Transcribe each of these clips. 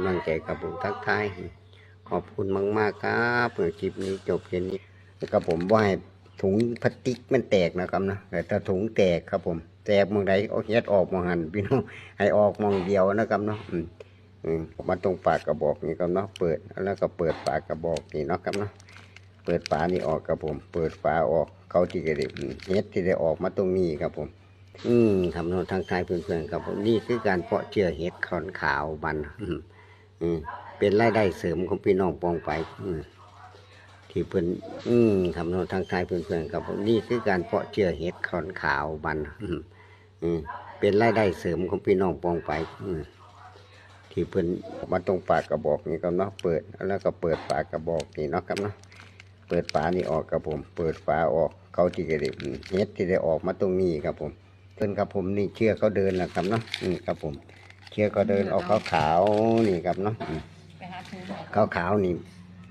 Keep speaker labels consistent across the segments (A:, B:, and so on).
A: ำลังใจกับผมทักทายขอบคุณมาก ๆ ครับเผื่อคลิปนี้จบแค่นี้แล้วก็ผมว่าถุงพลาสติกมันแตกนะครับนะแต่ถ้าถุงแตกครับผม แตกมองใดเอาเฮ็ดออกมองหันพี่น้องให้ออกมองเดียวนะครับเนาะอืมมาตรงปากกระบอกนี่ครับเนาะเปิดแล้วก็เปิดปากกระบอกนี่เนาะครับเนาะเปิดฝานี่ออกครับผม เปิดฝาออกเขาที่กระดิบเฮ็ดที่ได้ออกมาตรงนี้ครับผม อืมทำน้นทางทายเพื่อนๆครับผมนี่คือการเพาะเชื้อเห็ดขอนขาวบันอืม เป็นรายได้เสริมของพี่น้องปองไปที่เพื่อนอืมทำน้นทางท้ายเพื่อนๆครับผมนี่คือการเพาะเชื้อเห็ดขอนขาวบันอืมเป็นรายได้เสริมของพี่น้องปองไปอืมที่เพื่อนมาตรงปากกระบอกนี่ครับเนาะเปิดแล้วก็เปิดปากกระบอกนี่เนาะครับเนาะเปิดฝานี่ออกครับผม เปิดฝาออกเขาที่กระดิบเฮ็ดที่ได้ออกมาตรงนี้ครับผมเพิ่นครับผมนี่เชื่อเขาเดินแหละครับเนาะนี่ครับผม เชือกเขาเดินออกขาวขาวๆนี่ครับเนาะอืม
B: ไปหาซื้อหน่อย
A: ขาวขาวๆนี่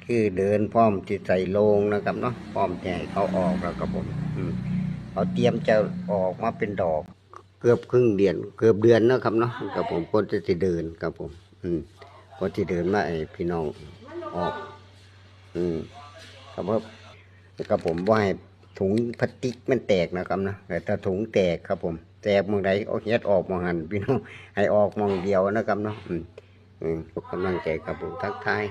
A: คือเดินพร้อมที่ใส่โลงนะครับเนาะพร้อมแจกเขาออกแล้วครับผมอืมเขาเตรียมจะออกมาเป็นดอก เกือบครึ่งเดือน เกือบเดือนเนาะครับเนาะครับผมคนจะสิเดินครับผม อืมคนที่เดินมาไอ้พี่น้องออก อืมครับว่าครับผมว่าให้ถุงพลาสติกมันแตกนะครับนะแต่ถ้าถุงแตกครับผมแตกมองใดเอาเฮ็ดออกมองหันพี่น้องให้ออกมองเดียวนะครับเนาะอืมกำลังใจกับผมทักทาย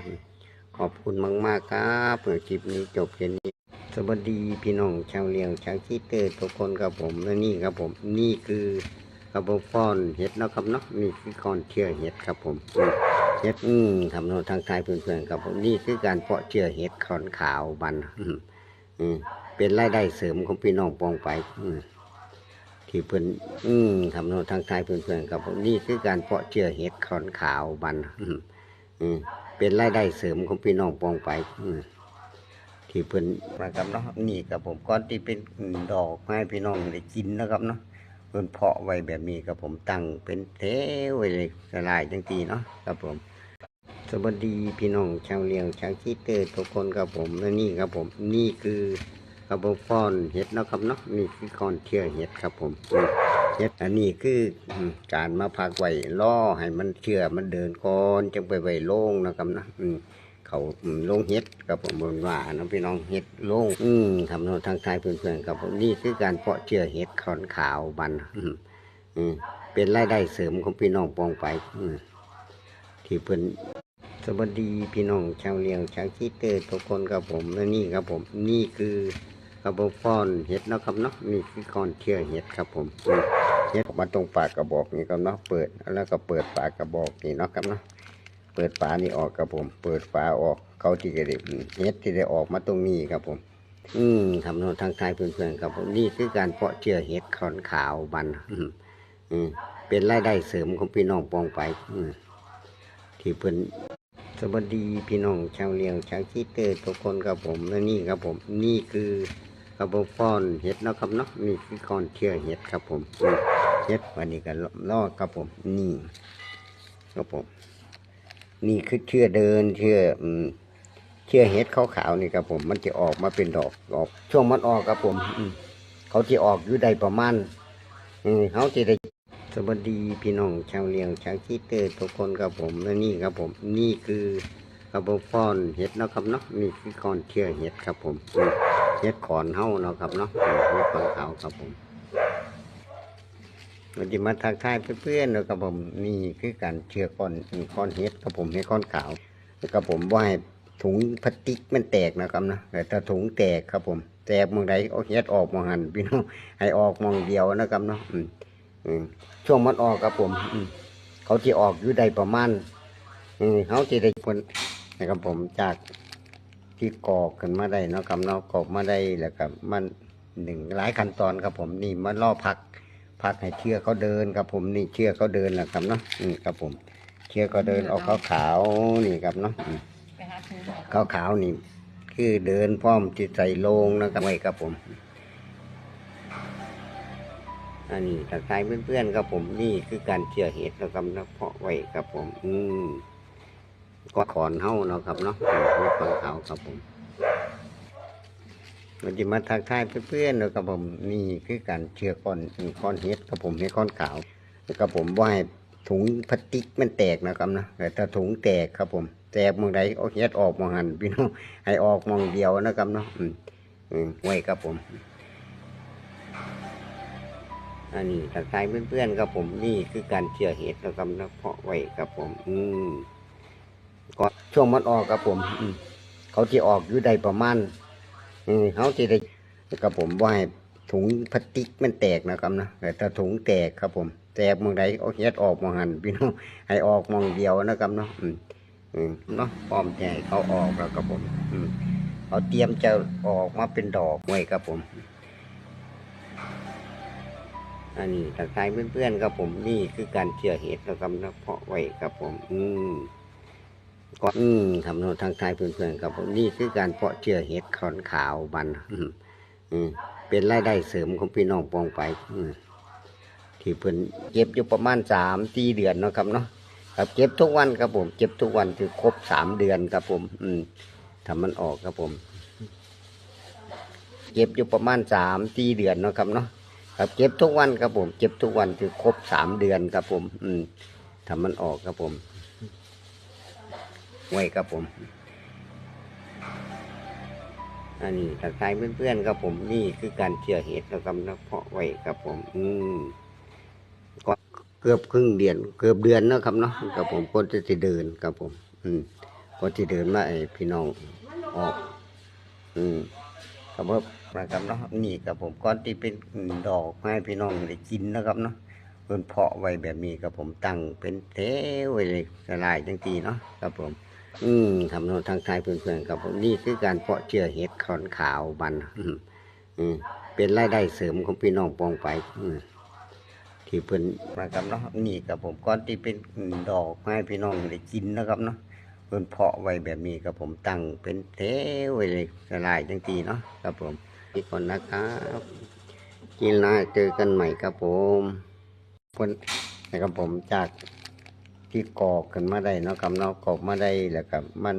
A: ขอบคุณมากๆครับเผื่อคลิปนี้จบแค่นี้สวัสดีพี่น้องชาวเลี้ยงชาวชีเตอร์ทุกคนครับผมและนี่ครับผมนี่คือกระบอกฟ้อนเห็ดนะครับเนาะนี่คือคอนเชื่อเห็ดครับผมเห็ดอืมทำน้นทางท้ายเพื่อนๆครับผมนี่คือการเพาะเชื่อเห็ดขอนขาวบันอืมเป็นรายได้เสริมของพี่น้องปองไปอืม ที่เพื่อนอืมทำน้นทางท้ายเพื่อนๆครับผมนี่คือการเพาะเชื่อเห็ดขอนขาวบันอืมเป็นรายได้เสริมของพี่น้องปองไปอืมที่เพิ่นนะครับเนาะนี่กับผมก้อนที่เป็นดอกไม้พี่น้องได้กินนะครับเนาะเพิ่อนเพาะไว้แบบนี้กับผมตั้งเป็นเทวไว้เลยละลายจังทีเนาะครับผมสวัสดีพี่น้องชาวเลียงชาวชีเตอร์ทุกคนครับผมและนี่ครับผมนี่คือ กระบอกฟ้อนเห็ดนะครับเนาะนี่คือก้อนเชื่อเห็ดครับผมเห็ดอันนี้คือการมาพักไว้ล่อให้มันเชื่อมันเดินก่อนจังไปไว้โล่งนะครับนะเขาลงเฮ็ดกับผมบนว่าน้องพี่น้องเฮ็ดลงอืมทำน้นทางท้ายเพื่อนๆกับผมนี่คือการเพาะเชื้อเฮ็ดขอนขาวบันอืมเป็นรายได้เสริมของพี่น้องปองไปอืที่เพิ่อนสวัสดีพี่น้องชาวเลี้ยงชาวชีเตอร์ทุกคนครับผมและนี่ครับผมนี่คือ ระบอกฟ้อนเห็ดนะครับเนาะนี่คือก้อนเชื้อเห็ดครับผมเห็ดมาตรงปากกระบอกนี่ครับเนาะเปิดแล้วก็เปิดปากกระบอกนี่เนาะครับเนาะเปิดฝานี่ออกครับผม เปิดฝาออกเขาที่กระดิบเฮ็ดที่ได้ออกมาตรงนี้ครับผม อืมทำน้นทางท้ายเพื่อนๆครับผมนี่คือการเพาะเชื้อเห็ดขอนขาวบันอืมเป็นรายได้เสริมของพี่น้องปองไปอืมที่เพิ่อนสวัสดีพี่น้องชาวเลี้ยงชาวชีเตอร์ทุกคนครับผมและนี่ครับผม นี่คือ กระบอกฟ้อนเห็ดเนาะครับเนาะนี่คือก้อนเชื้อเห็ดครับผมอืมเห็ดวันนี้ก็ล่อครับผม นี่ครับผม นี่คือเชื่อเดินเชื่ออืมเชื่อเห็ดขาวๆนี่ครับผม มันจะออกมาเป็นดอกออกช่วงมันออกครับผมอืมเขาจะออกอยู่ได้ประมาณอืมเขาจะได้สวัสดีพี่น้องชาวเลี้ยงชาวชีเตอร์ทุกคนครับผมและนี่ครับผม นี่คือกระบอกฟ้อนเห็ดเนาะครับเนาะนี่คือก้อนเชื่อเห็ดครับผมอืม เห็ดขอนเฮาเนาะครับเนาะเห็ดขอนขาวครับผมมันจะมาทักทายเพื่อนๆแล้วกับผมนี่คือการเชือก้อนก้อนเห็ดกับผมให้ก้อนขาวแล้วกับผมว่าให้ถุงพลาสติกมันแตกนะครับนะแต่ถ้าถุงแตกครับผม แตกมองใดเอาเห็ดออกมองหันพี่น้องให้ออกมองเดียวนะครับเนาะช่วงมันออกครับผมเขาที่ออกอยู่ได้ประมาณเขาที่ได้ผลนะครับผมจาก ที่กอกขึ้นมาได้เนาะครับเนาะกอกมาได้แล้วก็มันหนึ่งหลายขั้นตอนครับผมนี่มันล่อพักพักให้เชือกเขาเดินครับผมนี่เชือกเขาเดินแหละครับเนาะนี่ครับผมเชือกเขาเดินออกขาวขาวๆนี่ครับเนาะขาวขาวๆนี่ คือเดินพร้อมจิตใส่โลงนะครับไว้ครับผม อันนี้ตะไคร้เพื่อนๆครับผมนี่คือการเชื่อเหตุนะครับนะเพาะไว้ครับผม อืม ก็ขอนเฮ้าเนาะครับเนาะอืมนี่ขอนขาวครับผมมันจะมาทักทายเพื่อนๆนะครับผมนี่คือการเชื่อก้อนก้อนเห็ดครับผมให้ก้อนขาวแล้วก็ผมว่าให้ถุงพลาสติกมันแตกนะครับนะแต่ถ้าถุงแตกครับผม แตกมองใดเอาเฮ็ดออกมองหันพี่น้องให้ออกมองเดียวนะครับเนาะอืมไว้ครับผมอันนี้ทักทายเพื่อนๆครับผมนี่คือการเชื่อเหตุนะครับนะเพาะไว้ครับผม อืม ก็ช่วงมันออกครับผมอืเขาที่ออกอยู่ได้ประมาณอืเขาที่ได้ครับผมว่าถุงพลาสติกมันแตกนะครับนะแต่ถ้าถุงแตกครับผม แตกหมองใดเอาเฮ็ดออกมองหันพี่น้องให้ออกมองเดียวนะครับเนาะอืมเนาะพร้อมแจกเขาออกแล้วครับผมอืมเขาเตรียมจะออกมาเป็นดอกไว้ครับผม อันนี้ทักทายเพื่อนๆครับผมนี่คือการเชื่อเหตุนะครับนะเพาะไว้ครับผม อืม ก็อืมคำโน้ทางทยเพื่อนๆครับผมนี่คือการเพาะเชื่อเห็ดขอนขาวบันอืมเป็นรายได้เสริมของพี่น้องปองไปอืมที่เพิ่อนเก็บอยู่ประมาณสามสี่เดือนเนาะครับเนาะครับเก็บทุกวันครับผม เก็บทุกวันคือครบสามเดือนครับผม อืมทำมันออกครับผม เก็บอยู่ประมาณสามสี่เดือนเนาะครับเนาะครับเก็บทุกวันครับผม เก็บทุกวันคือครบสามเดือนครับผม อืมทำมันออกครับผม ไว้ครับผม อันนี้ทักทายเพื่อนๆครับผมนี่คือการเชื่อเหตุนะครับนะเพาะไว้ครับผม อืมก็เกือบครึ่งเดือน เกือบเดือนเนาะครับเนาะครับผมก็จะเดินครับผม อืมก็จะเดินมาไอ้พี่น้องออก อืมครับผมนะครับเนาะนี่ครับผมก้อนที่เป็นดอกไม้พี่น้องได้กินนะครับเนาะเพิ่นเพาะไว้แบบนี้ครับผมตั้งเป็นเทไว้เลยสลายจังทีเนาะครับผม อืมทำโนนทางไทยเพื่อนๆครับผมนี่คือการเพาะเชื้อเห็ดขอนขาวบันอืมเป็นรายได้เสริมของพี่น้องปองไปอืมที่เพิ่นนะครับเนาะนี่ครับผมก้อนที่เป็นดอกไม้พี่น้องได้กินนะครับเนาะเพิ่นเพาะไว้แบบนี้ครับผมตั้งเป็นเทไว้เลยสลายจังทีเนาะครับผมอีกคนนะครับกินหน้าเจอกันใหม่ครับผมเพิ่นนะครับผมจาก ที่กอกกันมาได้เนาะครับเนาะกรอกมาได้แล้วก็มัน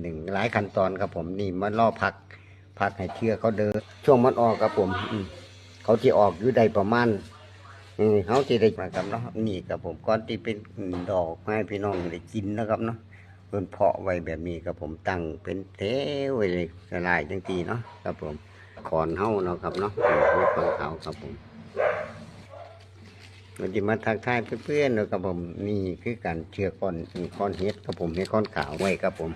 A: หนึ่งหลายขั้นตอนครับผมนี่มันล่อพักพักให้เชื่อเขาเดินช่วงมันออกครับผมเขาที่ออกอยู่ได้ประมาณเขาที่ได้นะครับเนาะนี่ครับผมก้อนที่เป็นดอกไม้พี่น้องได้กินนะครับเนาะเพิ่นเพาะไว้แบบนี้ครับผมตั้งเป็นเทไว้เลยสลายจังทีเนาะครับผมขอนเฮาเนาะครับเนาะเป็นขอนขาวครับผม วันที่มาทักทายเพื่อนๆนะครับผมนี่คือการเชื่อก้อนก้อนเห็ดครับผมเห็ดก้อนขาวไว้ครับผม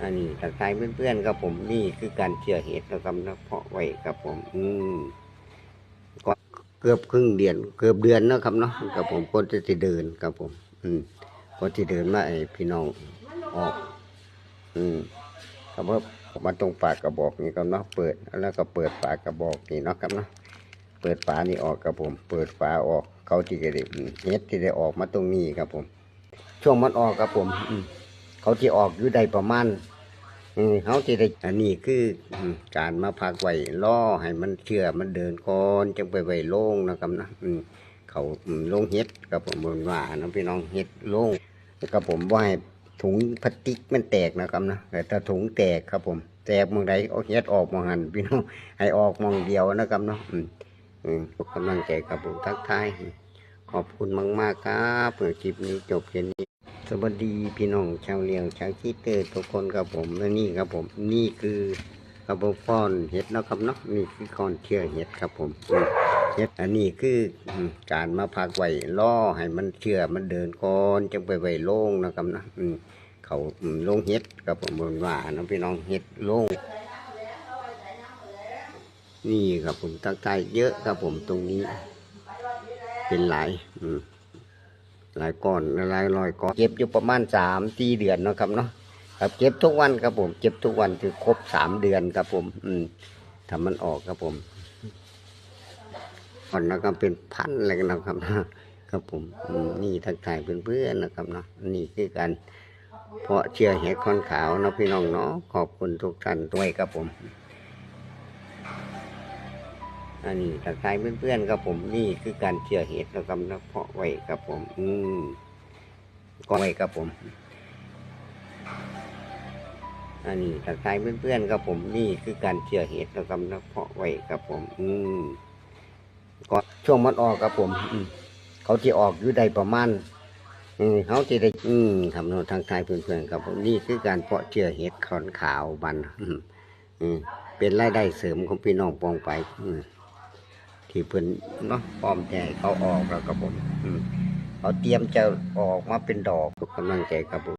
A: อันนี้ทักทายเพื่อนๆครับผมนี่คือการเชื่อเห็ดนะครับนะเพาะไว้ครับผม อืมก็เกือบครึ่งเดือน เกือบเดือนนะครับเนาะครับผมก็จะสิเดินครับผม อืมก็จะเดินมาไอ้พี่น้องออก อืมครับว่ามาตรงปากกระบอกนี่ครับเนาะเปิดแล้วก็เปิดปากกระบอกนี่เนาะครับเนาะ เปิดฝานี่ออกครับผม เปิดฝาออกเขาที่จะได้เฮ็ดที่ได้ออกมาตรงนี้ครับผม ช่วงมันออกครับผมเขาที่ออกอยู่ได้ประมาณเขาที่ได้อันนี้คือการมาพักไว้ล่อให้มันเชื่อมันเดินก่อนจังไปไว้โล่งนะครับนะเขาโล่งเฮ็ดครับผมบนว่านะพี่น้องเฮ็ดโล่งครับผมว่าให้ถุงพลาสติกมันแตกนะครับนะแต่ถ้าถุงแตกครับผม แตกหมองใดเอาเฮ็ดออกมองหันพี่น้องให้ออกมองเดียวนะครับเนาะ อืมอืมกำลังใจครับผมทักทายขอบคุณมากๆครับเผื่อคลิปนี้จบแค่นี้สวัสดีพี่น้องชาวเลียงชาวชีเตอร์ทุกคนครับผมและนี่ครับผมนี่คือกระบอกก้อนเห็ดนะครับเนาะนี่คือก้อนเชื่อเห็ดครับผมเห็ดอันนี้คือการมาพักไว้ล่อให้มันเชื่อมันเดินก่อนจังไปไว้โล่งนะครับนะเขาโล่งเห็ดครับผมบนว่านะพี่น้องเห็ดโล่ง นี่ครับผมตั้งใจเยอะครับผมตรงนี้ เป็นหลายอืมหลายก้อนหลายรอยก้อนเก็บอยู่ประมาณสามสี่เดือนนะครับเนาะครับเก็บทุกวันครับผม เก็บทุกวันคือครบสามเดือนครับผม อืมทำมันออกครับผมก่อนนะครับเป็นพันอะไรกันนะครับนะครับผมนี่ทักทายเพื่อนๆนะครับเนาะนี่คือการเพาะเชื่อเห็ดคอนขาวนะพี่น้องเนาะขอบคุณทุกท่านด้วยครับผม อันนี้ทักทายเพื่อนๆครับผมนี่คือการเชื่อเหตุนะครับนะเพาะไว้ครับผม อืมก็ไว้ครับผม อันนี้ทักทายเพื่อนๆครับผมนี่คือการเชื่อเหตุนะครับนะเพาะไว้ครับผม อืมก็ช่วงมันออกครับผมเขาจะออกอยู่ไดประมาณอืมเขาจะได้อืมทำโนนทางไทยเพื่อนๆครับผมนี่คือการเพาะเชื้อเห็ดขอนขาวบันอืมอืมเป็นรายได้เสริมของพี่น้องปองไป อืม ที่เพิ่นเนาะพร้อมใจเขาออกแล้วครับผม อืมเขาเตรียมจะออกมาเป็นดอกกำลังใจครับผม